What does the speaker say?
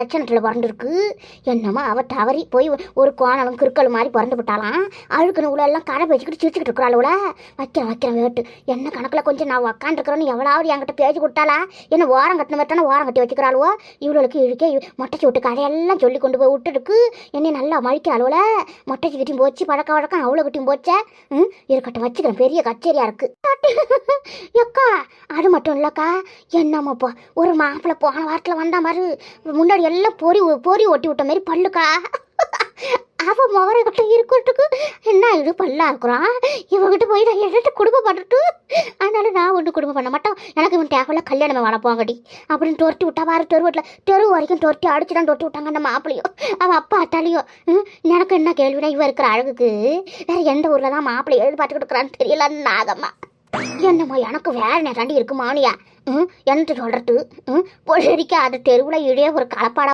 லட்சணத்தில் பிறந்திருக்கு. என்னமோ அவள் தவறி போய் ஒரு கோணலும் கிறுக்கல் மாதிரி பிறந்து விட்டாலாம் அழுக்குன உள்ள எல்லாம் கடை வச்சுக்கிட்டு சிரிச்சுக்கிட்டு இருக்கிறாளுல வைக்கிறேன் வைக்கிறேன் வேட்டு. என்ன கணக்கில் கொஞ்சம் நான் உக்காந்துருக்கிறேன்னு எவ்வளவு என்கிட்ட பேச்சு கொடுத்தாளா? என்ன ஓரம் கட்டின மாதிரி ஓரம் கட்டி வச்சுக்கிறாளுவோ? இவளுக்கு இழுக்கே மொட்டைச்சி விட்டு கடையெல்லாம் சொல்லி கொண்டு போய் விட்டுருக்கு. என்னை நல்லா மழிக்கிறாளுல மொட்டைச்சி கிட்டியும் போச்சு பழக்க வழக்கம் அவ்வளோ கிட்டியும் போச்சே. ம் இருக்கட்டும் வச்சுக்கிறேன். பெரிய கச்சேரியாக இருக்குது அக்கா அது மட்டும் இல்லைக்கா. என்னம்மாப்பா ஒரு மாப்பிள்ளை போன வாரத்தில் வந்த மாதிரி முன்னாடி எல்லாம் பொறி பொறி ஒட்டி விட்ட மாதிரி பல்லுக்கா? அவன் முகரை கிட்ட இருக்கிறதுக்கு என்ன இது பல்லா இருக்கிறான் இவங்கிட்ட போய் நான் எடுத்து குடும்பம் பண்ணிட்டு? அதனால நான் ஒன்றும் குடும்பம் பண்ண மாட்டோம் எனக்கு இவன் தேவையில்ல கல்யாணமே வளர்ப்போங்கடி அப்படின்னு தொரட்டி விட்டா பாரு தெரு வீட்டில் தெரு வரைக்கும் தொரட்டி அடிச்சு தான் தொட்டி விட்டாங்க நம்ம மாப்பிளையும் அவன் அப்பா அத்தாலையும் எனக்கு என்ன கேள்வினா இவன் இருக்கிற அழகுக்கு வேற எந்த ஊரில் தான் மாப்பிள்ளை எழுதி பார்த்து கொடுக்குறான்னு தெரியல நாகம்மா. என்னம்மா எனக்கு வேற நேராண்டி இருக்குமானியா? ம்? என்ன சொல்றது ம்? பொழுதுக்கு அது தெருவில் இடையே ஒரு கலப்பாடா